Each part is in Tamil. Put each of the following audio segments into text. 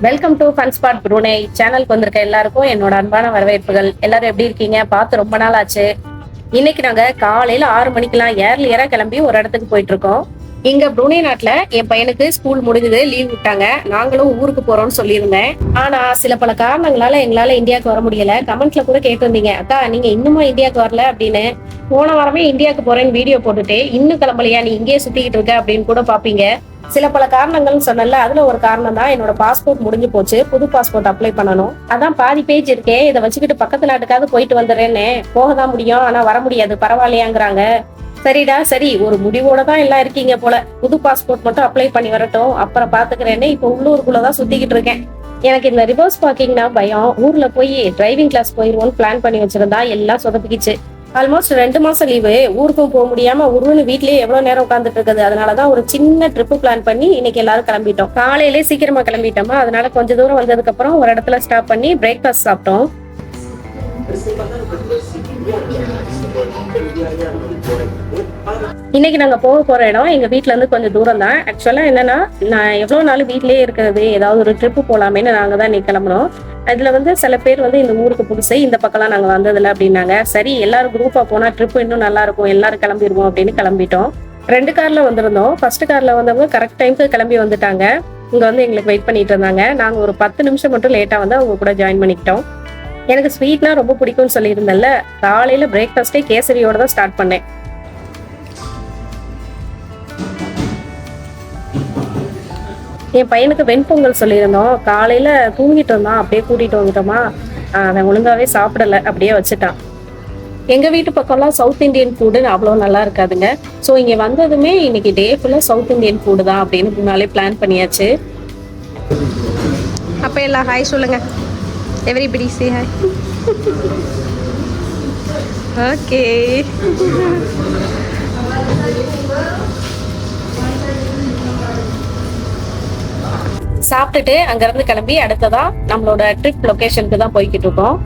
Welcome to fun spot Brunei சேனலுக்கு வந்திருக்க எல்லாருக்கும் என்னோட அன்பான வரவேற்புகள். எல்லாரும் எப்படி இருக்கீங்க? பார்த்து ரொம்ப நாள் ஆச்சு இன்னைக்கு நாங்க காலையில ஆறு மணிக்கெல்லாம் ஏர்லியரா கிளம்பி ஒரு இடத்துக்கு போயிட்டு இருக்கோம் இங்க புருனே நாட்டுல என் பையனுக்கு ஸ்கூல் முடிஞ்சது லீவ் விட்டாங்க. நாங்களும் ஊருக்கு போறோம்னு சொல்லியிருந்தேன். ஆனா சில பல காரணங்களால எங்களால இந்தியாவுக்கு வர முடியல. கமெண்ட்ல கூட கேட்டிருந்தீங்க. அக்கா நீங்க இன்னுமா இந்தியாவுக்கு வரல? அப்படின்னு. போன வாரமே இந்தியாவுக்கு போறேன்னு வீடியோ போட்டுட்டு இன்னும் கிளம்பலையா? நீ இங்கேயே சுத்திக்கிட்டு இருக்க? அப்படின்னு கூட பாப்பீங்க. சில பல காரணங்கள்னு சொன்னல அதுல ஒரு காரணம் தான் என்னோட பாஸ்போர்ட் முடிஞ்சு போச்சு. புது பாஸ்போர்ட் அப்ளை பண்ணணும். அதான் பாதி பேஜ் இருக்கேன் இதை வச்சுக்கிட்டு பக்கத்து நாட்டுக்காவது போயிட்டு வந்துடுறேன்னு. போக தான் முடியும் ஆனா வர முடியாது பரவாயில்லையாங்கிறாங்க. சரிடா சரி ஒரு முடிவோட தான் எல்லாம் இருக்கீங்க போல. புது பாஸ்போர்ட் மட்டும் அப்ளை பண்ணி வரட்டும் அப்புறம் பாத்துக்கிறேன்னு இப்ப உள்ளூருக்குள்ளதான் சுத்திக்கிட்டு இருக்கேன். எனக்கு இந்த ரிவர்ஸ் பார்க்கிங்னா பயம். ஊர்ல போய் டிரைவிங் கிளாஸ் போயிருவோம்னு பிளான் பண்ணி வச்சிருந்தா எல்லாம் சொதப்பிக்கிச்சு. ஆல்மோஸ்ட் ரெண்டு மாசம் லீவு ஊருக்கும் போக முடியாம உருன்னு வீட்லயே எவ்வளவு நேரம் உட்காந்துட்டு இருக்குது. அதனாலதான் ஒரு சின்ன ட்ரிப் பிளான் பண்ணி இன்னைக்கு எல்லாரும் கிளம்பிட்டோம். காலையிலே சீக்கிரமா கிளம்பிட்டோமா? அதனால கொஞ்ச தூரம் வந்ததுக்கு அப்புறம் ஒரு இடத்துல ஸ்டாப் பண்ணி பிரேக்ஃபாஸ்ட் சாப்பிட்டோம். இன்னைக்கு நாங்க போக போற இடம் எங்க வீட்ல இருந்து கொஞ்சம் தூரம் தான். ஆக்சுவலா என்னன்னா நான் எவ்வளவு நாள் வீட்லயே இருக்கிறது ஏதாவது ஒரு ட்ரிப் போலாமேன்னு நாங்க தான் நீ கிளம்புனோம். அதுல வந்து சில பேர் வந்து இந்த ஊருக்கு புதுசு இந்த பக்கம்லாம் நாங்க வந்ததில்ல அப்படின்னாங்க. சரி எல்லாரும் குரூப்பா போனா ட்ரிப் இன்னும் நல்லா இருக்கும் எல்லாரும் கிளம்பிடுவோம் அப்படின்னு கிளம்பிட்டோம். ரெண்டு கார்ல வந்திருந்தோம். ஃபர்ஸ்ட் கார்ல வந்தவங்க கரெக்ட் டைம்க்கு கிளம்பி வந்துட்டாங்க. இங்க வந்து எங்களுக்கு வெயிட் பண்ணிட்டு இருந்தாங்க. நாங்க ஒரு பத்து நிமிஷம் மட்டும் லேட்டா வந்து அவங்க கூட ஜாயின் பண்ணிக்கிட்டோம். எனக்கு ஸ்வீட்னா ரொம்ப பிடிக்கும்னு சொல்லியிருந்தேன்ல. காலையில பிரேக்ஃபாஸ்டே கேசரியோட தான் ஸ்டார்ட் பண்ணேன். என் பையனுக்கு வெண்பொங்கல் சொல்லியிருந்தோம். காலையில தூங்கிட்டு இருந்தான் அப்படியே கூட்டிட்டு வந்துட்டோமா. அவன் ஒழுங்காவே சாப்பிடல. அப்படியே வச்சுட்டான். எங்க வீட்டு பக்கம்லாம் சவுத் இந்தியன் ஃபுட்டு அவ்வளோ நல்லா இருக்காதுங்க. ஸோ இங்க வந்ததுமே இன்னைக்கு டே ஃபுல்லா சவுத் இந்தியன் ஃபுட்டு தான் அப்படின்னு முன்னாலே பிளான் பண்ணியாச்சு. அப்போ எல்லாம் ஹாய் சொல்லுங்க. எவ்ரிபடி சே ஹாய் ஓகே சாப்பிட்டுட்டு அங்கிருந்து கிளம்பி அடுத்ததா நம்மளோட ட்ரிப் லொகேஷனுக்கு தான் போய்கிட்டு இருக்கோம்.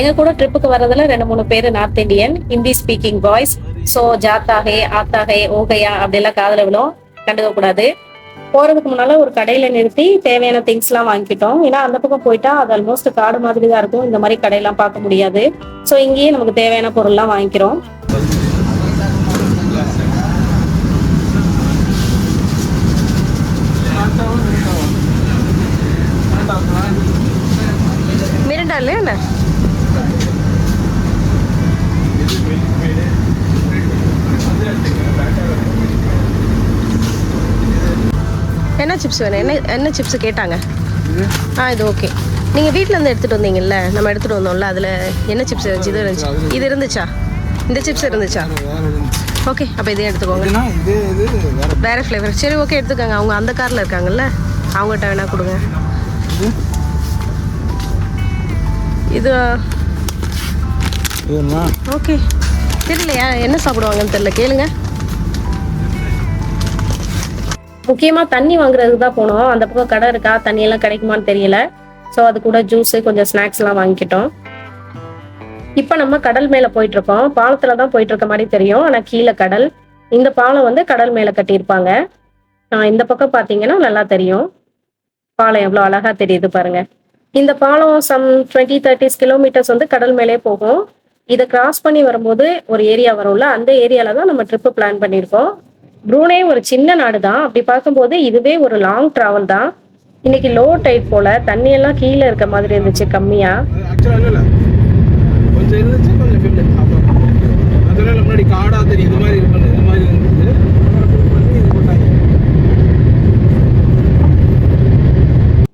எங்க கூட ட்ரிப்புக்கு வர்றதுல ரெண்டு மூணு பேர் north Indian Hindi speaking boys so ஜாத்தாகே ஆத்தாகே ஓகையா அப்படிலாம் காதல விழும். கண்டுக்க கூடாது. போறதுக்கு முன்னால ஒரு கடையில நிறுத்தி தேவையான திங்ஸ் எல்லாம் வாங்கிக்கிட்டோம். ஏன்னா அந்த பக்கம் போயிட்டா அது ஆல்மோஸ்ட் காடு மாதிரி தான் இருக்கும். இந்த மாதிரி கடையெல்லாம் பார்க்க முடியாது. ஸோ இங்கேயே நமக்கு தேவையான பொருள்லாம் வாங்கிக்கிறோம் மிரண்டா இல்லையா என்ன என்ன சிப்ஸ் வேணும். என்ன என்ன சிப்ஸ் கேட்டாங்க? ஆ இது ஓகே நீங்கள் வீட்டில் இருந்து எடுத்துகிட்டு வந்தீங்கல்ல நம்ம எடுத்துகிட்டு வந்தோம்ல அதில் என்ன சிப்ஸ் இருந்துச்சு இது இருந்துச்சு? இது இருந்துச்சா? இந்த சிப்ஸ் இருந்துச்சா? ஓகே அப்போ இதே எடுத்துக்கோங்க. வேற ஃப்ளேவர் சரி ஓகே எடுத்துக்கோங்க. அவங்க அந்த காரில் இருக்காங்கல்ல அவங்ககிட்ட வேணா கொடுங்க. இது? ஓகே தெரியலையா என்ன சாப்பிடுவாங்கன்னு தெரியல. கேளுங்க. முக்கியமா தண்ணி வாங்குறதுக்கு தான் போனோம். அந்த பக்கம் கடை இருக்கா? தண்ணி எல்லாம் கிடைக்குமான்னு தெரியல. ஸோ அது கூட ஜூஸ் கொஞ்சம் ஸ்நாக்ஸ் எல்லாம் வாங்கிக்கிட்டோம். இப்போ நம்ம கடல் மேல போயிட்டு இருக்கோம். தான் போயிட்டு இருக்க மாதிரி தெரியும். ஆனா கீழே கடல். இந்த பாலம் வந்து கடல் மேல கட்டியிருப்பாங்க. இந்த பக்கம் பாத்தீங்கன்னா நல்லா தெரியும். பாலம் எவ்வளவு அழகா தெரியுது பாருங்க. இந்த பாலம் சம் டுவெண்ட்டி தேர்ட்டிஸ் கிலோமீட்டர்ஸ் வந்து கடல் மேலே போகும். இதை கிராஸ் பண்ணி வரும்போது ஒரு ஏரியா வரும்ல அந்த ஏரியால தான் நம்ம ட்ரிப்பு பிளான் பண்ணியிருக்கோம். ப்ரூனே ஒரு சின்ன நாடு தான் அப்படி பார்க்கும்போது இதுவே ஒரு லாங் டிராவல் தான். இன்னைக்கு லோ டைட் போல தண்ணி எல்லாம் கீழே இருக்க மாதிரி இருந்துச்சு கம்மியா.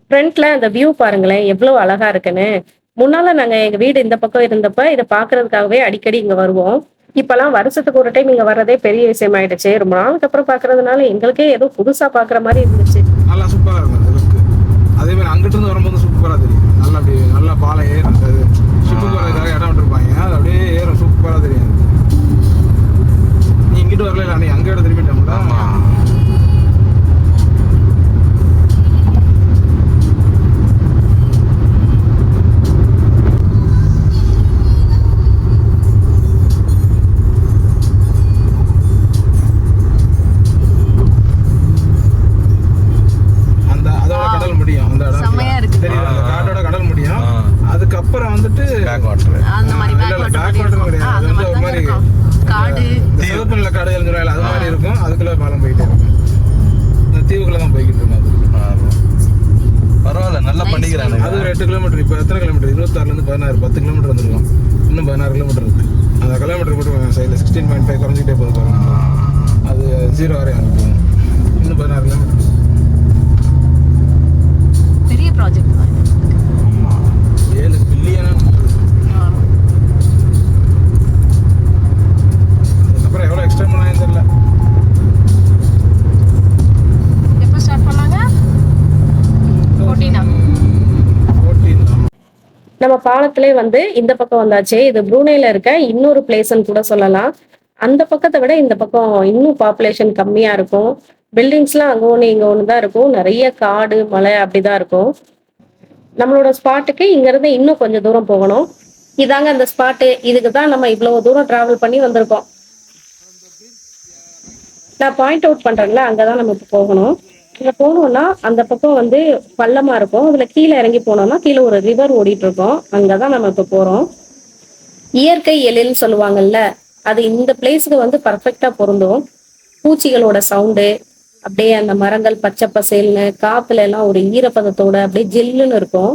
ஃப்ரண்ட்ல அந்த வியூ பாருங்களேன் எவ்வளவு அழகா இருக்குன்னு. முன்னால நாங்க எங்க வீடு இந்த பக்கம் இருந்தப்ப இதை பாக்குறதுக்காகவே அடிக்கடி இங்க வருவோம். இப்பெல்லாம் வருஷத்துக்கு ஒரு டைம் இங்க வர்றதே பெரிய விஷயம் ஆயிடுச்சு ரொம்ப நாளுக்கு அப்புறம் பாக்குறதுனால எங்களுக்கே ஏதோ புதுசா பாக்குற மாதிரி இருந்துச்சு. நல்லா சூப்பராக இருக்கும் அந்த லுக்கு அதே மாதிரி அங்கிட்டு இருந்து வரும்போது சூப்பராக தெரியும். நல்லா அப்படி நல்லா பாலம் ஏறும். அந்த ஷிப்பு போகிறதுக்காக இடம் விட்டுருப்பாங்க. அது அப்படியே ஏறும். சூப்பராக தெரியும். நீ இங்கிட்டு வரல நீ அங்கே திரும்பிட்டோம்ல? மாதிரி back water கிடையாது. அந்த அது மாதிரி வந்து தாங்க ஒரு மாதிரி இருக்கும். காடு. சிவப்பு நில அது மாதிரி இருக்கும். அதுக்குள்ள பாலம் போயிட்டே இருக்கும். இந்த தீவுக்குள்ள தான் போய்கிட்டு இருக்கும் அது பரவாயில்ல நல்லா பண்ணிக்கிறானுங்க அது ஒரு எட்டு கிலோமீட்டர் இப்போ எத்தனை கிலோமீட்டர் இருபத்தாறுல இருந்து பதினாறு பத்து கிலோமீட்டர் வந்துருக்கும். இன்னும் பதினாறு கிலோமீட்டர் இருக்கு. அந்த கிலோமீட்டர் மட்டும் சைடில் சிக்ஸ்டீன் பாயிண்ட் ஃபைவ் போகுது பாருங்க. அது ஜீரோ வரையும் அனுப்புவோம் இன்னும் பதினாறு கிலோமீட்டர் பெரிய ப்ராஜெக்ட் ஏழு பில்லியனா அதுக்கப்புறம் எவ்வளோ எக்ஸ்ட்ரா பண்ணாங்கன்னு தெரியல. எப்போ ஸ்டார்ட் பண்ணாங்க? ஃபோர்டீனா ஃபோர்டீன் நம்ம பாலத்திலே வந்து இந்த பக்கம் வந்தாச்சு. இது ப்ரூனேல இருக்க இன்னொரு பிளேஸ்ன்னு கூட சொல்லலாம். அந்த பக்கத்தை விட இந்த பக்கம் இன்னும் பாப்புலேஷன் கம்மியா இருக்கும். பில்டிங்ஸ்லாம் அங்கே ஒன்று இங்கே ஒன்று தான் இருக்கும். நிறைய காடு மலை அப்படிதான் இருக்கும். நம்மளோட ஸ்பாட்டுக்கு இங்கேருந்து இன்னும் கொஞ்சம் தூரம் போகணும். இதாங்க அந்த ஸ்பாட்டு இதுக்கு தான் நம்ம இவ்வளோ தூரம் டிராவல் பண்ணி வந்திருக்கோம். நான் பாயிண்ட் அவுட் பண்றேன்ல அங்கதான் நம்ம இப்போ போகணும். இங்க போனோம்னா அந்த பக்கம் வந்து பள்ளமா இருக்கும். அதுல கீழே இறங்கி போனோம்னா கீழே ஒரு ரிவர் ஓடிட்டு இருக்கோம் அங்கதான் நம்ம இப்போ போறோம். இயற்கை எழில்னு சொல்லுவாங்கல்ல அது இந்த பிளேஸுக்கு வந்து பர்ஃபெக்டா பொருந்தும். பூச்சிகளோட சவுண்டு அப்படியே அந்த மரங்கள் பச்சை பசேல்னு காத்துல எல்லாம் ஒரு ஈரப்பதத்தோட அப்படியே ஜில்லுன்னு இருக்கும்.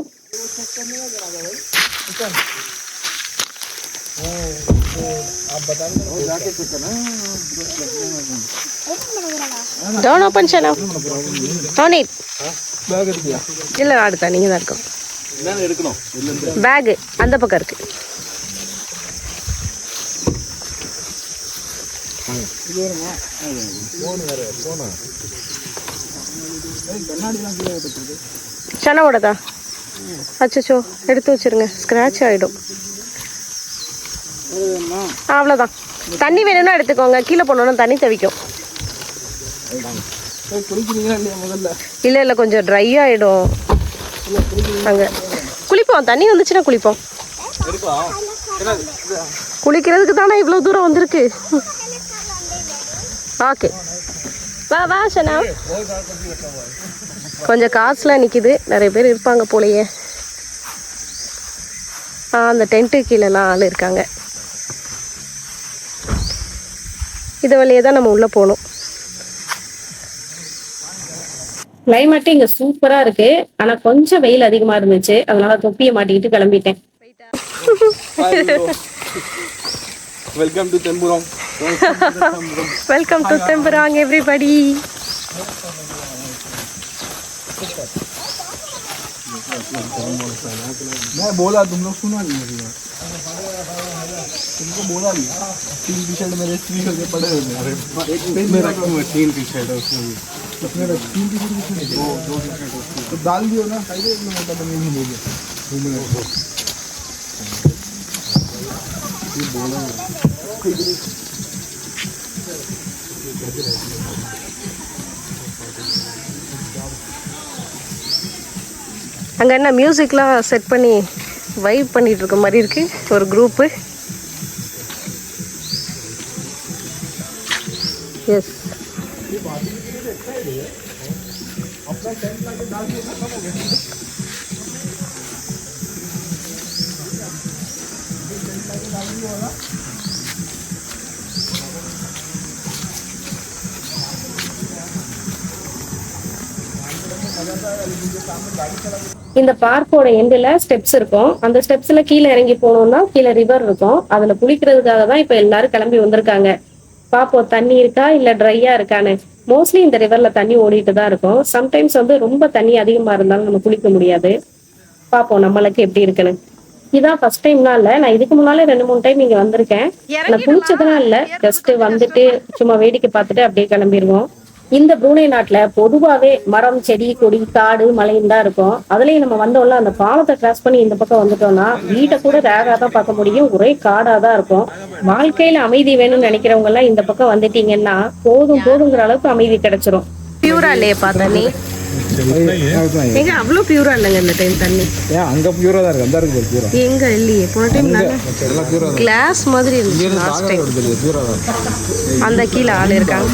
Don't open channel don't it back இருக்கியா இல்லை அடுத்தா நீங்கள் தான் இருக்கும். பேகு அந்த பக்கம் இருக்கு. சனவோடதா அச்சோ எடுத்து வச்சிருங்க. ஸ்க்ராட்ச் ஆகிடும் அவ்வளோதான் தண்ணி வேணும்னா எடுத்துக்கோங்க. கீழே போனோன்னா தண்ணி தவிக்கும் இல்லை இல்லை கொஞ்சம் ட்ரை ஆகிடும் அங்கே. குளிப்போம். தண்ணி வந்துச்சுன்னா குளிப்போம். குளிக்கிறதுக்கு தானே இவ்வளோ தூரம் வந்திருக்கு? ஓகே. வா வா சனா. கொஞ்சம் காசுலாம் நிற்கிது நிறைய பேர் இருப்பாங்க போலயே. ஆ அந்த டென்ட்டு கீழெல்லாம் ஆள் இருக்காங்க. இது வழியே தான் நம்ம உள்ளே போகணும் கிளைமேட் இங்க சூப்பரா இருக்கு ஆனா கொஞ்சம் வெயில் அதிகமா இருந்துச்சு அதனால தொப்பியை மாட்டிக்கிட்டு கிளம்பிட்டேன் welcome to Tambaram welcome to Tambaram everybody मैं बोला तुम लोग सुना नहीं मेरी बात तुमको बोला नहीं तीन टी शर्ट मेरे स्त्री होके पड़े हुए अरे एक में रखी हुई तीन टी शर्ट है उसमें भी उसमें रख तीन टी शर्ट किसमें दो दो टी शर्ट तो डाल दियो ना साइड में मोटा बने नहीं बोले घूमने को ये बोला அங்கே என்ன மியூசிக்லாம் செட் பண்ணி வைப் பண்ணிட்டு இருக்க மாதிரி இருக்கு ஒரு குரூப்பு எஸ் இந்த பார்க்கோட எண்டில் ஸ்டெப்ஸ் இருக்கும். அந்த ஸ்டெப்ஸ்ல கீழே இறங்கி போனோம்னா கீழே ரிவர் இருக்கும். அதில் குளிக்கிறதுக்காக தான் இப்போ எல்லாரும் கிளம்பி வந்திருக்காங்க. பாப்போம் தண்ணி இருக்கா இல்ல ட்ரையா இருக்கான்னு. மோஸ்ட்லி இந்த ரிவர்ல தண்ணி ஓடிட்டு தான் இருக்கும். சம்டைம்ஸ் வந்து ரொம்ப தண்ணி அதிகமா இருந்தாலும் நம்ம குளிக்க முடியாது. பாப்போம் நம்மளுக்கு எப்படி இருக்குன்னு. இதான் ஃபர்ஸ்ட் டைம்லாம் இல்ல நான் இதுக்கு முன்னாலே ரெண்டு மூணு டைம் இங்க வந்திருக்கேன். நான் குளிச்சதெல்லாம் இல்ல ஜஸ்ட் வந்துட்டு? சும்மா வேடிக்கை பார்த்துட்டு அப்படியே கிளம்பிடுவோம் இந்த ப்ரூனே நாட்டுல பொதுவாவே மரம் செடி கொடி காடு மலையும் தான் இருக்கும். அதுலயும் நம்ம வந்தோம்ல அந்த பாலத்தை கிராஸ் பண்ணி இந்த பக்கம் வந்துட்டோம்னா வீட்டை கூட ரேகா தான் பார்க்க முடியும். ஒரே காடா தான் இருக்கும். வாழ்க்கையில அமைதி வேணும்னு நினைக்கிறவங்க எல்லாம் இந்த பக்கம் வந்துட்டீங்கன்னா போதும் போதுங்கிற அளவுக்கு அமைதி கிடைச்சிரும். பியூரா இல்லையேப்பா தண்ணி? எங்க அவ்வளோ பியூரா இல்லைங்க இந்த டைம் தண்ணி. ஏன் அங்க பியூரா தான் இருக்கு அந்த இருக்கு பியூரா எங்க இல்லையே. போன டைம் தான் கிளாஸ் மாதிரி இருந்துச்சு லாஸ்ட் டைம் அந்த கீழே ஆள் இருக்காங்க.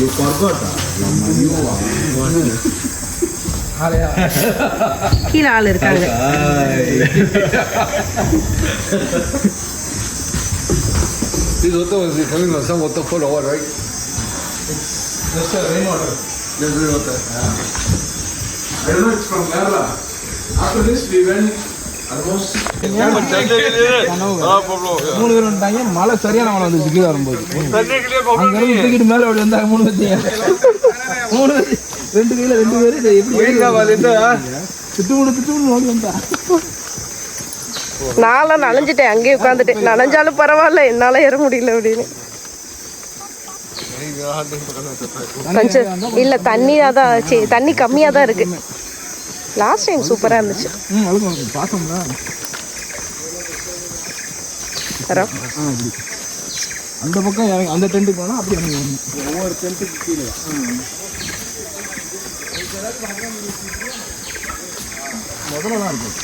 கீழே ஆள் இருக்காங்க. This water was coming from some waterfall or what, right? It's just a rainwater. Just rainwater. Yeah. I don't know it's from Kerala. After this, we went. மூணு பேர் வந்துட்டாங்க மழை சரியான மழை வந்துச்சு கீழே வரும்போது அங்க இருந்து தூக்கிட்டு மேல அப்படி வந்தாங்க மூணு பேர் மூணு பேர் ரெண்டு கையில ரெண்டு பேர் திட்டு மூணு திட்டு மூணு ஓடி வந்தா நான்லாம் நனைஞ்சிட்டேன் அங்கேயே உட்காந்துட்டேன் நனைஞ்சாலும் பரவாயில்ல என்னால ஏற முடியல அப்படின்னு. கொஞ்சம் இல்ல தண்ணியா தான் சரி தண்ணி கம்மியா தான் இருக்கு. லாஸ்ட் டைம் சூப்பரா இருந்துச்சு. அந்த பக்கம் அந்த டென்ட்டுக்கு போனால் அப்படி ஒவ்வொரு டென்ட்டுக்கு கீழே. முதல்ல தான் இருக்கும்.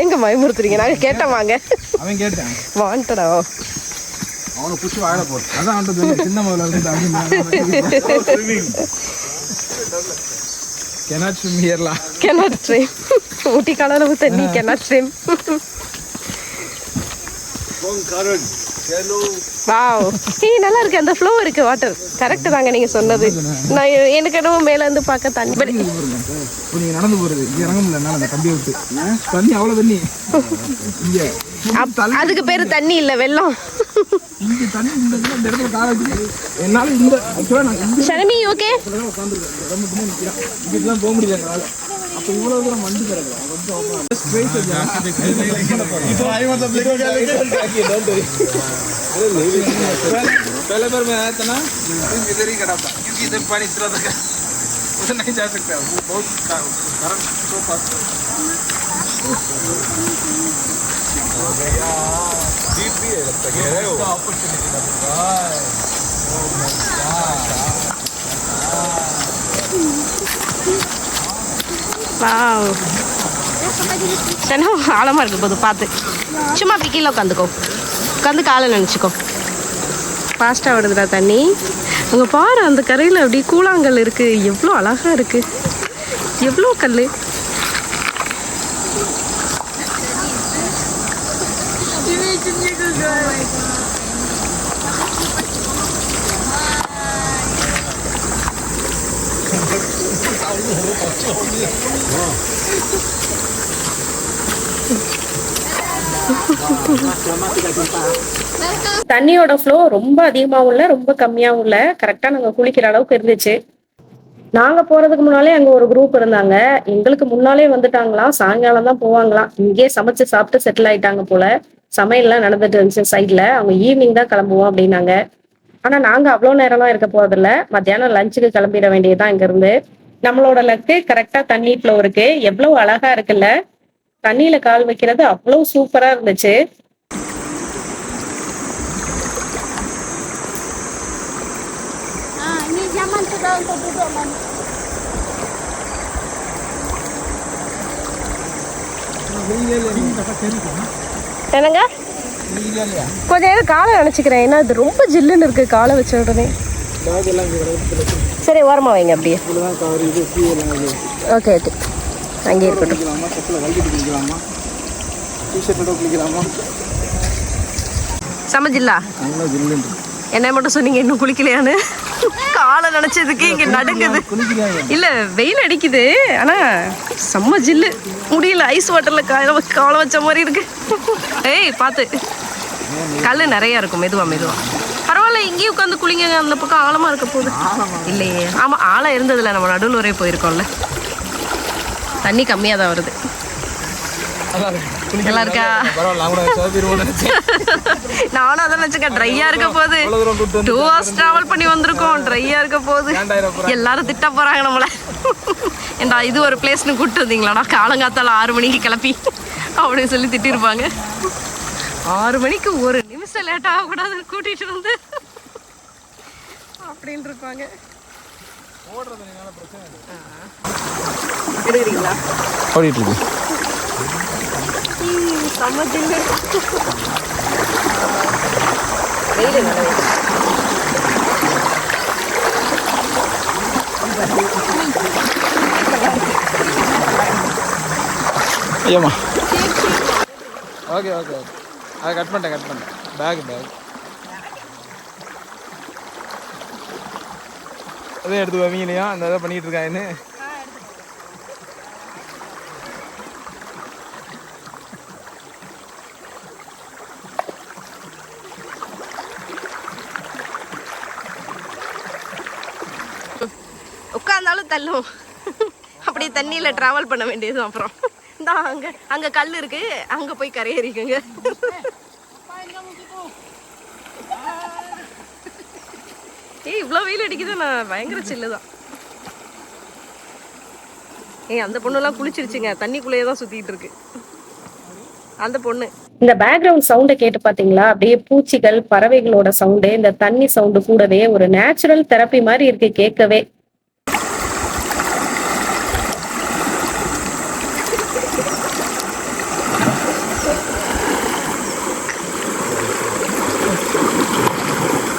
எங்க பயமுறுத்துறீங்க? நாங்க கேட்டோம் வாங்க. அவன் கேட்டான் வாண்டடா. அவனை பிடிச்சி வாயில போட்டு அதான் தெரியும் சின்ன முதல்ல இருந்து ஸ்விம்மிங் கெனாட் ஸ்விம் ஹியர்லா cannot swim ஊட்டி கடலவு தண்ணி cannot. swim. வாவ் ஏய் நல்லா இருக்கு. அந்த ஃப்ளோ இருக்கு. வாட்டர் கரெக்ட் தாங்க நீங்க சொன்னது. நான் எனக்கு என்னவோ மேல இருந்து பார்க்க தண்ணி. பட் இப்போ நீங்கள் நடந்து இங்கே இறங்க முடியல. அந்த கம்பியை விட்டு. தண்ணி அவ்வளோ தண்ணி. அதுக்கு பேரு தண்ணி இல்ல வெள்ளம். இங்கே தண்ணி இந்த இடத்துல இந்த இடத்துல கால வச்சு என்னால் இந்த ஆக்சுவலாக நான் இந்த ஷனமி ஓகே போக முடியல அப்போ இவ்வளோ தூரம் கிடக்கு. ரொம்ப पहले बार मैं आया था ना इधर ही खड़ा था क्योंकि इधर पानी इतना था उधर नहीं जा सकता वो बहुत कारण तो पास வாவ் சனம் ஆழமா இருக்கு போது பார்த்து சும்மா அப்படி கீழே உட்காந்துக்கோ உட்காந்து காலை நினச்சிக்கோ. ஃபாஸ்ட்டாக வருதுடா தண்ணி. அங்கே பாரு அந்த கரையில் அப்படி கூழாங்கல் இருக்கு. எவ்வளோ அழகா இருக்கு. எவ்வளோ கல் தண்ணியோட ஃப்ளோ ரொம்ப அதிகமாகவும் இல்லை ரொம்ப கம்மியாகவும் இல்லை. கரெக்டாக நாங்கள் குளிக்கிற அளவுக்கு இருந்துச்சு. நாங்கள் போகிறதுக்கு முன்னாலே அங்கே ஒரு குரூப் இருந்தாங்க. எங்களுக்கு முன்னாலே வந்துட்டாங்களாம். சாயங்காலம் தான் போவாங்களாம். இங்கேயே சமைச்சு சாப்பிட்டு செட்டில் ஆயிட்டாங்க போல. சமையல்லாம் நடந்துட்டு இருந்துச்சு சைடில் அவங்க ஈவினிங் தான் கிளம்புவோம் அப்படின்னாங்க. ஆனால் நாங்கள் அவ்வளோ நேரம்லாம் இருக்க போகிறதில்ல மத்தியானம் லஞ்சுக்கு கிளம்பிட வேண்டியதுதான் இங்கேருந்து நம்மளோட லக்கு கரெக்டாக தண்ணி ஃப்ளோ இருக்குது எவ்வளோ அழகாக இருக்குல்ல. தண்ணியில கால் வைக்கிறது அவ்வளோ சூப்பரா இருந்துச்சு. Ah, ini zaman sudah untuk duduk man. என்னங்க? கொஞ்ச நேரம் காலை நினச்சிக்கிறேன். ஏன்னா இது ரொம்ப ஜில்லுன்னு இருக்கு காலை வச்ச உடனே. சரி ஓரமா வைங்க அப்படியே. ஓகே ஓகே அங்கே இருக்கட்டும். குளிக்கலாமா? செப்பில் கழட்டிட்டு குளிக்கலாமா? டிஷர்ட்டோட குளிக்கலாமா? நல்லா ஜில்லுன்னு. என்ன மட்டும் சொன்னீங்க இன்னும் குளிக்கலையான்னு. காலை நினைச்சதுக்கு இங்க நடுங்குது. இல்ல வெயில் அடிக்குது ஆனா செம்ம ஜில்லு. முடியல ஐஸ் வாட்டர்ல கால காலை வச்ச மாதிரி இருக்கு. ஏய் பார்த்து கல் நிறைய இருக்கும் மெதுவா மெதுவா. பரவாயில்ல இங்கேயும் உட்காந்து குளிங்க அந்த பக்கம் ஆழமா இருக்க போகுது. இல்லையே. ஆமா ஆழம் இருந்ததுல நம்ம நடுவில் வரை போயிருக்கோம்ல. தண்ணி கம்மியாக தான் வருது. நல்லா இருக்கா நானும் அதை நினைச்சுக்கேன் ட்ரையா இருக்க போகுது. டூ ஹவர்ஸ் டிராவல் பண்ணி வந்திருக்கோம் ட்ரையா இருக்க போகுது. எல்லாரும் திட்ட போறாங்க நம்மள. ஏண்டா இது ஒரு பிளேஸ்னு கூப்பிட்டு வந்தீங்களாடா காலங்காத்தால ஆறு மணிக்கு கிளப்பி அப்படின்னு சொல்லி திட்டிருப்பாங்க. ஆறு மணிக்கு ஒரு நிமிஷம் லேட் ஆகக்கூடாதுன்னு கூட்டிட்டு வந்து அப்படின்னு இருப்பாங்க. எடுக்கிறீங்களா ஓடிட்டு இருக்கு வெயில் ஏமா ஓகே ஓகே. அதை கட் பண்ணிட்டேன் கட் பண்ணிட்டேன். Bag bag. அதே எடுத்து வைவீங்களையா அந்த இதை பண்ணிட்டு இருக்காங்கன்னு. உட்காந்தாலும் தள்ளும் அப்படியே தண்ணியில் ட்ராவல் பண்ண வேண்டியது அப்புறம். இந்தா அங்கே அங்கே கல் இருக்கு. அங்கே போய் கரையேறிக்குங்க. ஏய் இவ்வளோ வெயில் அடிக்குது நான் பயங்கர சில்லு தான். ஏய் அந்த பொண்ணுலாம் குளிச்சிருச்சுங்க. தண்ணிக்குள்ளேயே தான் சுற்றிட்டு இருக்கு. அந்த பொண்ணு. இந்த பேக்ரவுண்ட் சவுண்டை கேட்டு பாத்தீங்களா? அப்படியே பூச்சிகள் பறவைகளோட சவுண்டு இந்த தண்ணி சவுண்டு கூடவே ஒரு நேச்சுரல் தெரப்பி மாதிரி இருக்கு கேட்கவே.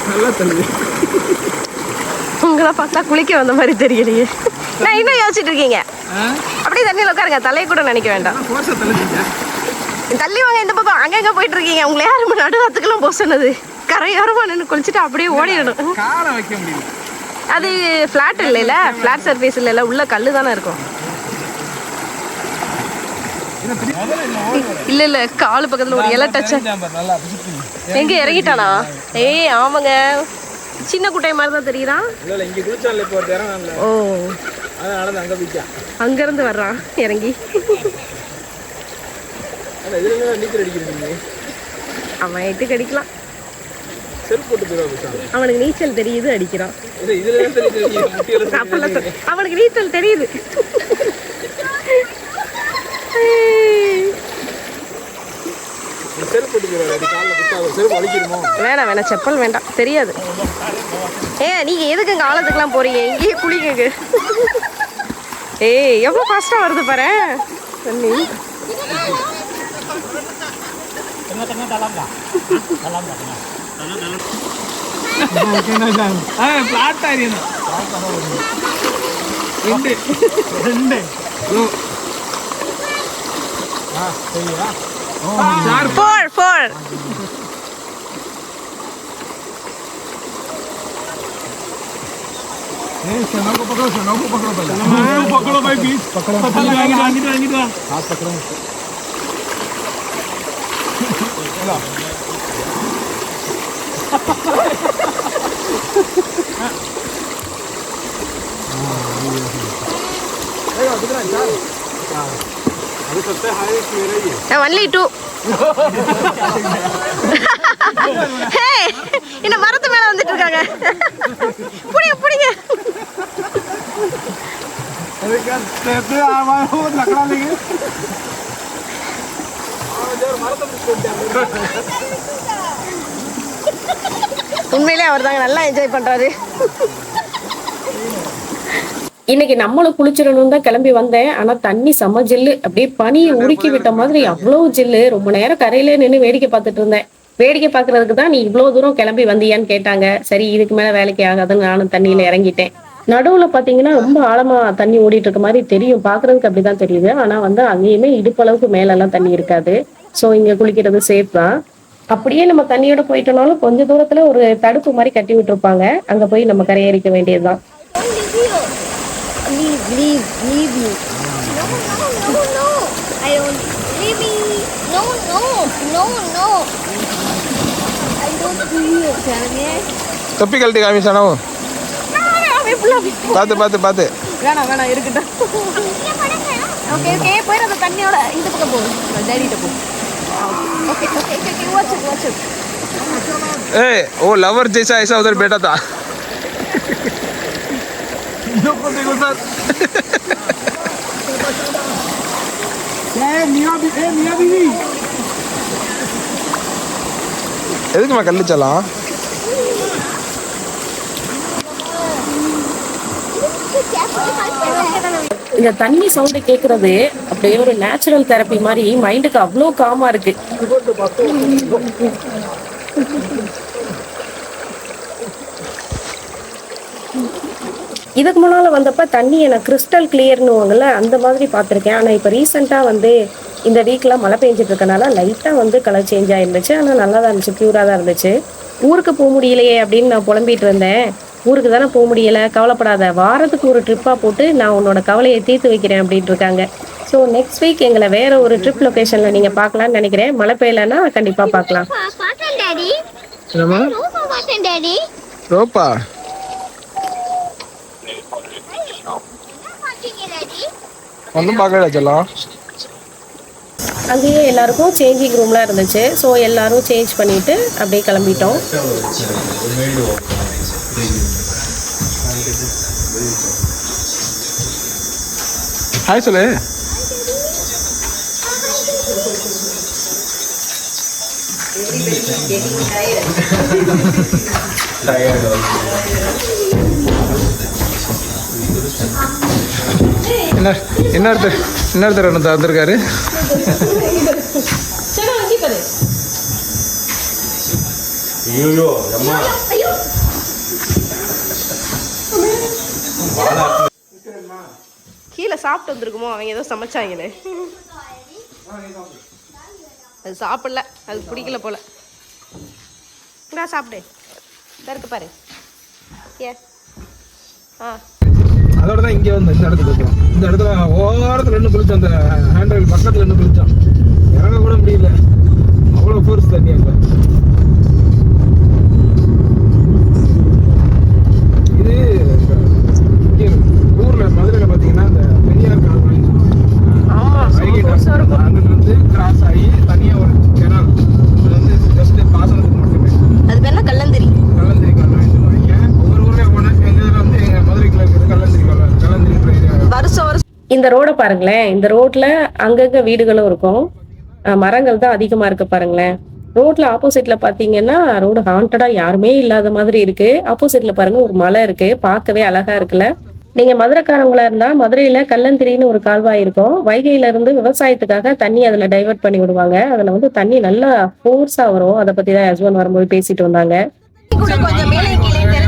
நல்லா தள்ளி உங்களை பார்த்தா குளிக்க வந்த மாதிரி தெரியலையே. நான் இன்னும் யோசிச்சுட்டு இருக்கீங்க. அப்படியே தண்ணியில் உட்காருங்க தலையை கூட நினைக்க வேண்டாம். தள்ளி வாங்க இந்த பக்கம். அங்கங்க போயிட்டு இருக்கீங்க. உங்களை யாரும் நடுவாத்துக்கெல்லாம் போக சொன்னது? கரையோரமா நின்று குளிச்சுட்டு அப்படியே ஓடிடணும். காலை வைக்க முடியல. அது ஃப்ளாட் இல்லைல்ல? ஃப்ளாட் சர்ஃபேஸ் இல்லைல்ல? உள்ள கல்லு தானே இருக்கும். இல்ல இல்ல காலு பக்கத்துல ஒரு இலை டச் எங்க இறங்கிட்டானா? ஏய் ஆமாங்க. சின்ன குட்டை மாதிரி தான் தெரியுறான் ஓ. அதனால தான் அங்கே போய்க்கா அங்க இருந்து வர்றான் இறங்கி. அவன் எட்டு அடிக்கலாம். அவனுக்கு நீச்சல் தெரியுது அடிக்கிறான். அவனுக்கு நீச்சல் தெரியுது. வேணாம் வேணாம் செப்பல் வேண்டாம். தெரியாது. ஏ நீங்க எதுக்கு இங்க ஆழத்துக்குலாம் போறீங்க? இங்கேயே குளிக்கங்க ஏய் எவ்வளோ ஃபாஸ்டா வருது பாரு. தண்ணி. ஃபோர் ஃபோர் पकड़ो शनाव को पकड़ो पहले पकड़ो भाई बीच पकड़ो पकड़ो आगे आगे आगे हाथ पकड़ो अरे सबसे हाई मेरा ही है ओनली टू हे इन वरद வந்துட்டு இருக்காங்க புடிங்க புடிங்க. உண்மையிலே அவர் தாங்க நல்லா என்ஜாய் பண்றாரு. இன்னைக்கு நம்மளும் குளிச்சிடணும் தான் கிளம்பி வந்தேன். ஆனா தண்ணி செம ஜில்லு. அப்படியே பனியை உருக்கி விட்ட மாதிரி அவ்வளவு ஜில்லு. ரொம்ப நேரம் கரையில நின்னு வேடிக்கை பார்த்துட்டு இருந்தேன். வேடிக்கை பார்க்கறதுக்கு தான் நீ இவ்வளவு தூரம் கிளம்பி வந்தியான்னு கேட்டாங்க. சரி இதுக்கு மேல வேலைக்கு ஆகாதுன்னு நானும் தண்ணியில இறங்கிட்டேன். நடுவுல பாத்தீங்கன்னா ரொம்ப ஆழமா தண்ணி ஓடிட்டு இருக்க மாதிரி தெரியும். பாக்குறதுக்கு அப்படிதான் தெரியுது. ஆனா வந்து அங்கேயுமே இடுப்பளவுக்கு மேல எல்லாம் தண்ணி இருக்காது. சோ இங்க குளிக்கிறது சேஃப் தான். அப்படியே நம்ம தண்ணியோட போயிட்டோம்னாலும் கொஞ்ச தூரத்துல ஒரு தடுப்பு மாதிரி கட்டி விட்டுருப்பாங்க. அங்க போய் நம்ம கரையேறிக்க வேண்டியதுதான். Leave. No, no, no, no. தொப்பி கழட்டி காமி சனவு பார்த்து பார்த்து பார்த்து வேணாம் வேணாம் இருக்கட்டும் ஓகே ஓகே போயிரு அந்த தண்ணியோட இந்த பக்கம் போ டேடிட்ட போ okay okay okay watch it watch it ए वो लवर जैसा ऐसा उधर बैठा था देखो सर எதுக்குமா கல்லுச்சலாம் இந்த தண்ணி சவுண்டு கேட்கறது அப்படியே ஒரு நேச்சுரல் தெரப்பி மாதிரி மைண்டுக்கு அவ்வளோ காமா இருக்கு. இதுக்கு முன்னால் வந்தப்ப தண்ணி எனக்கு கிறிஸ்டல் கிளியர்னுவாங்கல்ல அந்த மாதிரி பார்த்துருக்கேன். ஆனால் இப்போ ரீசெண்டாக வந்து இந்த வீக்கில் மழை பெஞ்சிட்டு இருக்கனால லைட்டாக வந்து கலர் சேஞ்ச் ஆயிருந்துச்சு. ஆனால் நல்லா தான் இருந்துச்சு ப்யூராக தான் இருந்துச்சு. ஊருக்கு போக முடியலையே அப்படின்னு நான் புலம்பிட்டு இருந்தேன். ஊருக்கு தானே போக முடியல கவலைப்படாத. வாரத்துக்கு ஒரு ட்ரிப்பாக போட்டு நான் உன்னோட கவலையை தீர்த்து வைக்கிறேன் அப்படின்ட்டு இருக்காங்க. ஸோ நெக்ஸ்ட் வீக் எங்களை வேற ஒரு ட்ரிப் லொக்கேஷனில் நீங்கள் பார்க்கலான்னு நினைக்கிறேன். மழை பெய்யலைன்னா கண்டிப்பாக பார்க்கலாம். ரோப்பா. ஒன்றும் பார்க்கல செல்லம். அங்கேயே எல்லாருக்கும் சேஞ்சிங் ரூம்லாம் இருந்துச்சு. ஸோ எல்லாரும் சேஞ்ச் பண்ணிட்டு அப்படியே கிளம்பிட்டோம். ஹாய் சொல்லு என்ன இன்னொருத்தர் இன்னொருத்தர் ஒன்று ஐயோ அம்மா. கீழே சாப்பிட்டு வந்திருக்குமோ? அவங்க ஏதோ சமைச்சாங்களே. அது சாப்பிடல. அது பிடிக்கல போல. நான் சாப்பிடு. இருக்கு பாரு. ஏ. ஆ. அதோட தான் இங்கே வந்து இந்த இடத்துக்கு வந்தோம். இந்த இடத்துல ஓரத்தில் நின்று குளிச்சோம். அந்த ஹேண்ட் பக்கத்தில் நின்று குளிச்சோம். இறங்க கூட முடியல. அவ்வளோ ஃபோர்ஸ் தண்ணி அங்கே இது இங்கே ஊரில் மதுரையில் பார்த்தீங்கன்னா இந்த பெரியார் கால்வாய் அங்கிட்டு வந்து கிராஸ் ஆகி தனியாக ஒரு கிணறு அது வந்து ஜஸ்ட் பாசனத்துக்கு மட்டுமே அது பேர் என்ன கல்லந்திரி கல்லந்திரி கால்வாய் சொல்லுவாங்க ஒவ்வொரு ஊரில் போனால் எங்கள் இதில் வந்து எங்கள் மதுரைக்குள்ள இருக்கிறது கல்லந்திரி கால்வாய் கல்லந்திரின்ற ஏரியா வருஷம் வருஷம் இந்த ரோடை பாருங்களேன். இந்த ரோட்ல அங்கங்க வீடுகளும் இருக்கும். மரங்கள் தான் அதிகமா இருக்கு பாருங்களேன். ரோட்ல ஆப்போசிட்ல பாத்தீங்கன்னா ரோடு ஹாண்டடா யாருமே இல்லாத மாதிரி இருக்கு. ஆப்போசிட்ல பாருங்க ஒரு மலை இருக்கு. பார்க்கவே அழகா இருக்குல்ல. நீங்க மதுரைக்காரங்களா இருந்தா மதுரையில கல்லந்திரின்னு ஒரு கால்வாய் இருக்கும். வைகையில இருந்து விவசாயத்துக்காக தண்ணி அதுல டைவர்ட் பண்ணி விடுவாங்க. அதுல வந்து தண்ணி நல்லா ஃபோர்ஸா வரும். அதை பத்தி தான் ஹஸ்பண்ட் வரும்போது பேசிட்டு வந்தாங்க கூட கொஞ்சம் மேலே கீழே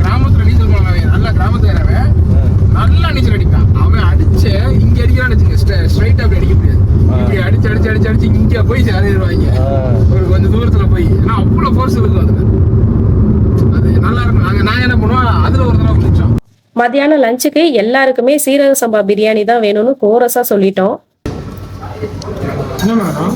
கிராமத்துல நீச்சல் போனவன் நல்ல கிராமத்துல நல்லா நீச்சல் அடிப்பான் அவன் அடிச்சு இங்க அடிக்கிறான்னு வச்சுங்க ஸ்ட்ரைட்டா அப்படி அடிக்க முடியாது இப்படி அடிச்சு அடிச்சு அடிச்சு அடிச்சு இங்க போய் சேரிடுவாங்க ஒரு கொஞ்சம் தூரத்துல போய். ஏன்னா அவ்வளவு ஃபோர்ஸ் இருக்கும் அதுல. அது நல்லா இருக்கும். நாங்க நான் என்ன பண்ணுவோம்? அதுல ஒரு தடவை குளிச்சோம். மத்தியானம் லஞ்சுக்கு எல்லாருக்குமே சீரக சம்பா பிரியாணி தான் வேணும்னு கோரஸா சொல்லிட்டோம். என்ன மேடம்?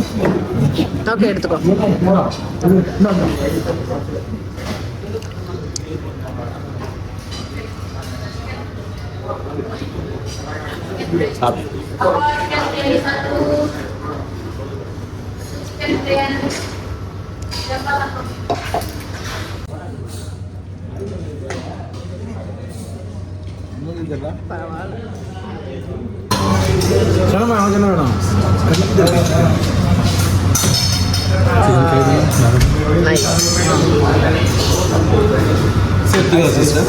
சொல்லுமா என்ன வேணும்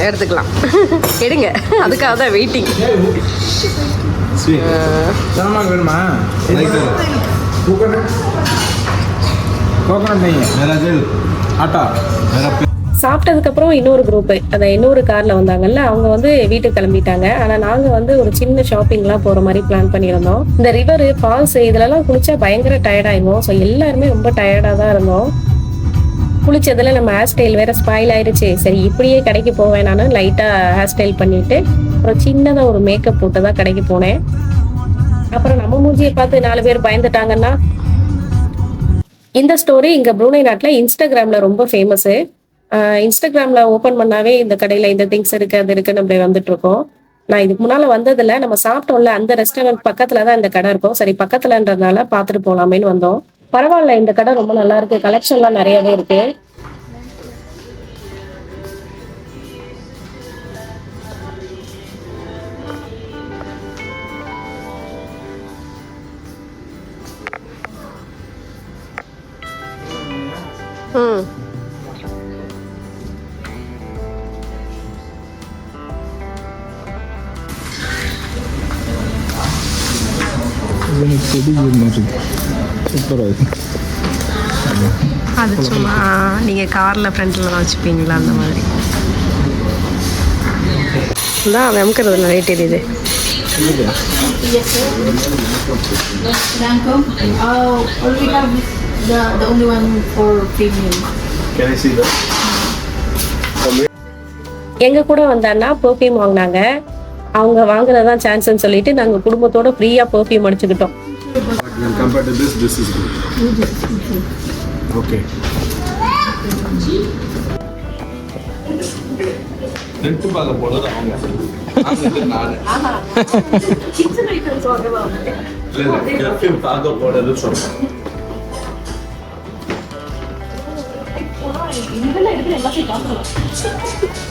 எடுத்துக்கலாம். எடுங்க. அதுக்காக தான் வெயிட்டிங் வேணுமா? கோகனட் நெய் மேரா ஜெல் ஆட்டா மேரா சாப்பிட்டதுக்கப்புறம் இன்னொரு குரூப்பு அந்த இன்னொரு கார்ல வந்தாங்கல்ல அவங்க வந்து வீட்டுக்கு கிளம்பிட்டாங்க. ஆனா நாங்க வந்து ஒரு சின்ன ஷாப்பிங்லாம் போற மாதிரி பிளான் பண்ணியிருந்தோம். இந்த ரிவர் ஃபால்ஸ் இதுலலாம் குளிச்சா பயங்கர டயர்டாயிருவோம் ஸோ எல்லாருமே ரொம்ப டயர்டா தான் இருந்தோம். குளிச்சதுல நம்ம ஹேர் ஸ்டைல் வேற ஸ்பாயில் ஆயிடுச்சு சரி இப்படியே கடைக்கு போவேன் நான் லைட்டாக ஹேர் ஸ்டைல் பண்ணிட்டு அப்புறம் சின்னதாக ஒரு மேக்கப் போட்டு தான் கடைக்கு போனேன். அப்புறம் நம்ம மூஞ்சியை பார்த்து நாலு பேர் பயந்துட்டாங்கன்னா இந்த ஸ்டோரி இங்க ப்ரூனை நாட்டில் இன்ஸ்டாகிராம்ல ரொம்ப ஃபேமஸ்ஸு இன்ஸ்டாகிராம்ல ஓப்பன் பண்ணாவே இந்த கடையில இந்த திங்ஸ் இருக்கு அது இருக்குன்னு அப்படி வந்துட்டு இருக்கோம். நான் இதுக்கு முன்னால வந்ததில்ல. நம்ம சாப்பிட்டோம்ல அந்த ரெஸ்டாரண்ட் பக்கத்துல தான் இந்த கடை இருக்கும். சரி பக்கத்துலன்றதுனால பார்த்துட்டு போலாமேன்னு வந்தோம். பரவாயில்ல இந்த கடை ரொம்ப நல்லா இருக்கு. கலெக்ஷன்லாம் நிறையவே இருக்கு. ம் சூப்பராக அது சும்மா நீங்கள் காரில் ஃப்ரண்ட்டில் வச்சுப்பீங்களா அந்த மாதிரி தான் வெமுக்கிறது நிறைய தெரியுது Yes, sir. லைட் எரியுது Lancome? Uh, all we have is the, the only one for premium. Can I see that? எங்க கூட வந்தான்னா பெர்ஃப்யூம் வாங்கினாங்க அவங்க வாங்குறதான் சான்ஸ்னு சொல்லிட்டு நாங்க குடும்பத்தோட ஃப்ரீயா பெர்ஃப்யூம் அடிச்சுக்கிட்டோம் When compared to this, this is good. Okay. ரெண்டு பார்க்க போனது அவங்க இல்ல perfume பார்க்க போனது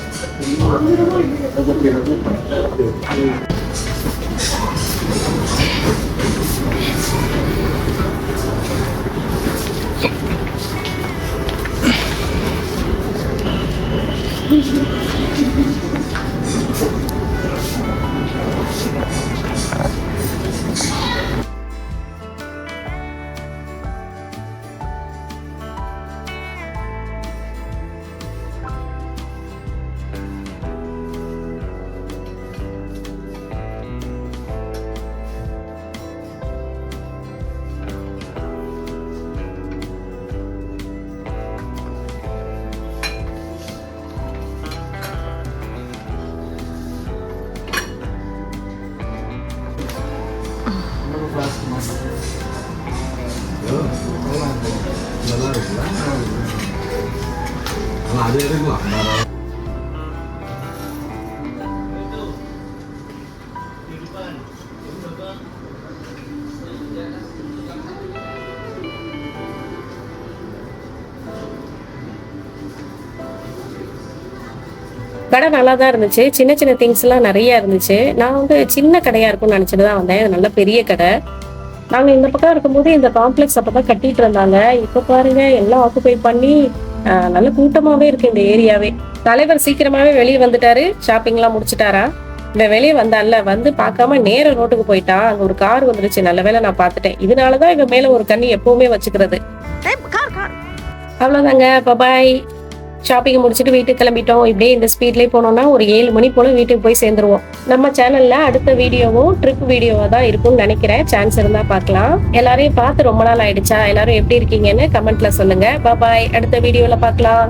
கடை நல்லா தான் இருந்துச்சு. சின்ன சின்ன திங்ஸ் எல்லாம் நிறைய இருந்துச்சு. நான் வந்து சின்ன கடையா இருக்கும்னு நினைச்சிட்டு தான் வந்தேன். இது நல்ல பெரிய கடை. நாங்க இந்த பக்கம் இருக்கும்போது இந்த காம்ப்ளெக்ஸ் அப்பதான் கட்டிட்டு இருந்தாங்க. இப்ப பாருங்க எல்லாம் ஆக்குபை பண்ணி நல்ல கூட்டமாவே இருக்கு இந்த ஏரியாவே. தலைவர் சீக்கிரமாவே வெளியே வந்துட்டாரு. ஷாப்பிங் எல்லாம் முடிச்சிட்டாரா? இவன் வெளியே வந்தான்ல. வந்து பார்க்காம நேர ரோட்டுக்கு போயிட்டான். அங்க ஒரு கார் வந்துருச்சு. நல்ல வேளை நான் பார்த்துட்டேன். இதனாலதான் இவன் மேல ஒரு கண்ணி எப்பவுமே வச்சுக்கிறது. ஏய், கார் கார் அவ்வளோதாங்க பாய் ஷாப்பிங் முடிச்சுட்டு வீட்டுக்கு கிளம்பிட்டோம். இப்படியே இந்த ஸ்பீட்லேயே போனோம்னா ஒரு ஏழு மணி போல வீட்டுக்கு போய் சேர்ந்துருவோம். நம்ம சேனல்ல அடுத்த வீடியோவும் ட்ரிப் வீடியோவா தான் இருக்கும்னு நினைக்கிறேன். சான்ஸ் இருந்தா பார்க்கலாம். எல்லாரையும் பார்த்து ரொம்ப நாள் ஆயிடுச்சா? எல்லாரும் எப்படி இருக்கீங்கன்னு கமெண்ட்ல சொல்லுங்க. பாய் அடுத்த வீடியோல பார்க்கலாம்.